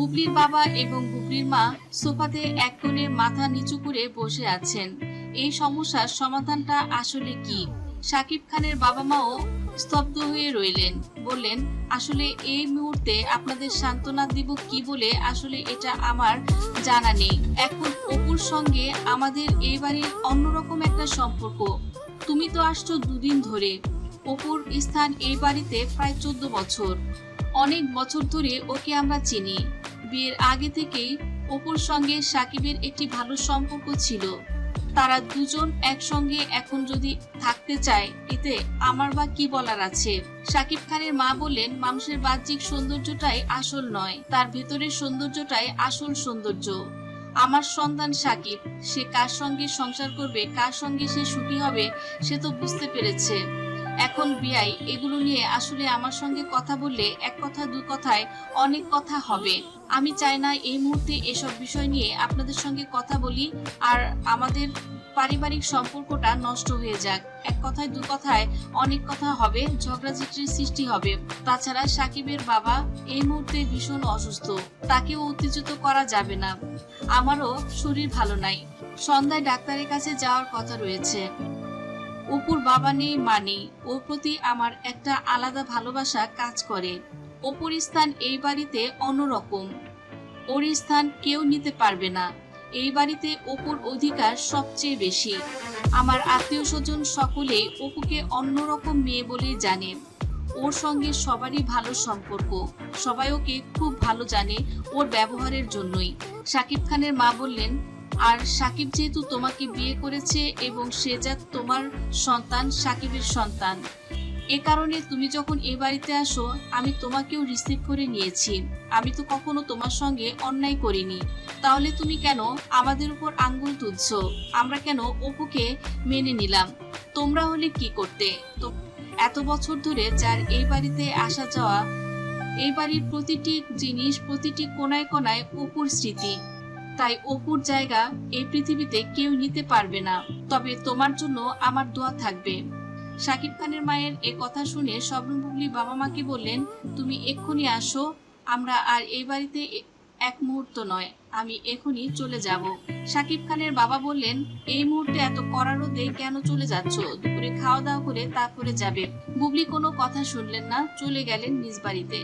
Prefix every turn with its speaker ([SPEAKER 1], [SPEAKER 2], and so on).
[SPEAKER 1] বুবলির বাবা এবং বুবলির মা সোফাতে এক কোণে মাথা নিচু করে বসে আছেন। এই সমস্যার সমাধানটা আসলে কি? সাকিব খানের বাবা মাও স্তব্ধ হয়ে রইলেন, বললেন, আসলে এই মুহূর্তে আপনাদের সান্ত্বনা দিব কি বলে আসলে এটা আমার জানা নেই। এখন অপুর সঙ্গে আমাদের এই বাড়ির অন্যরকম একটা সম্পর্ক। তুমি তো আসছো দুদিন ধরে। অপুর স্থান এই বাড়িতে প্রায় চোদ্দ বছর। অনেক বছর ধরে ওকে আমরা চিনি। বিয়ের আগে থেকেই অপুর সঙ্গে সাকিবের একটি ভালো সম্পর্ক ছিল। তারা দুজন একসঙ্গে এখন যদি থাকতে চায়, এতে আমার বা কি বলার আছে? সাকিব খানের মা বললেন, মানুষের বাহ্যিক সৌন্দর্যটাই আসল নয়, তার ভেতরের সৌন্দর্যটাই আসল সৌন্দর্য। আমার সন্তান সাকিব, সে কার সঙ্গে সংসার করবে, কার সঙ্গে সে সুখী হবে, সে তো বুঝতে পেরেছে। এখন বিআই, এগুলো নিয়ে আসলে আমার সঙ্গে কথা বললে এক কথা, দু কথায় অনেক কথা হবে। আমি চাই না এই মুহূর্তে এসব বিষয় নিয়ে আপনাদের সঙ্গে কথা বলি আর আমাদের পারিবারিক সম্পর্কটা নষ্ট হয়ে যাক। এক কথায়, দু কথায় অনেক কথা হবে, ঝগড়াঝাটির সৃষ্টি হবে। তাছাড়া সাকিবের বাবা এই মুহূর্তে ভীষণ অসুস্থ। তাকেও উত্তেজিত করা যাবে না। আমারও শরীর ভালো নাই। সন্ধ্যায় ডাক্তারের কাছে যাওয়ার কথা রয়েছে। অপুর বাবা নেই, মা নেই। ওর প্রতি আমার একটা আলাদা ভালোবাসা কাজ করে। অপুর স্থান এই বাড়িতে অন্যরকম। ওর স্থান কেউ নিতে পারবে না। এই বাড়িতে অপুর অধিকার সবচেয়ে বেশি। আমার আত্মীয় স্বজন সকলে অপুকে অন্যরকম মেয়ে বলেই জানে। ওর সঙ্গে সবারই ভালো সম্পর্ক। সবাই ওকে খুব ভালো জানে ওর ব্যবহারের জন্যই। সাকিব খানের মা বললেন আর সাকিব যেহেতু তোমাকে বিয়ে করেছে এবং সে যা তোমার সন্তান, সাকিবের সন্তান। এ কারণে তুমি যখন এ বাড়িতে আসো, আমি তোমাকেও রিসিভ করে নিয়েছি। আমি তো কখনো তোমার সঙ্গে অন্যায় করিনি। তাহলে তুমি কেন আমাদের উপর আঙ্গুল তুলছ? আমরা কেন অপুকে মেনে নিলাম? তোমরা হলে কি করতে? তো এত বছর ধরে যার এই বাড়িতে আসা যাওয়া এই বাড়ির প্রতিটি জিনিস, প্রতিটি কোনায় কোনায় অপুর স্মৃতি। তাই অপুর জায়গা এই পৃথিবীতে কেউ নিতে পারবে না। তবে তোমার জন্য আমার দোয়া থাকবে। শাকিব খানের মায়ের এ কথা শুনে স্বপ্ন বুবলি বাবা মাকে বললেন, তুমি এক্ষুনি আসো, আমরা আর এই বাড়িতে এক মুহূর্ত নয়, আমি এখনই চলে যাব। সাকিব খানের বাবা বললেন, এই মুহূর্তে এত কড়া রোদে কেন চলে যাচ্ছ? দুপুরে খাওয়া দাওয়া করে তারপরে যাবে। বুবলি কোনো কথা শুনলেন না, চলে গেলেন নিজ বাড়িতে।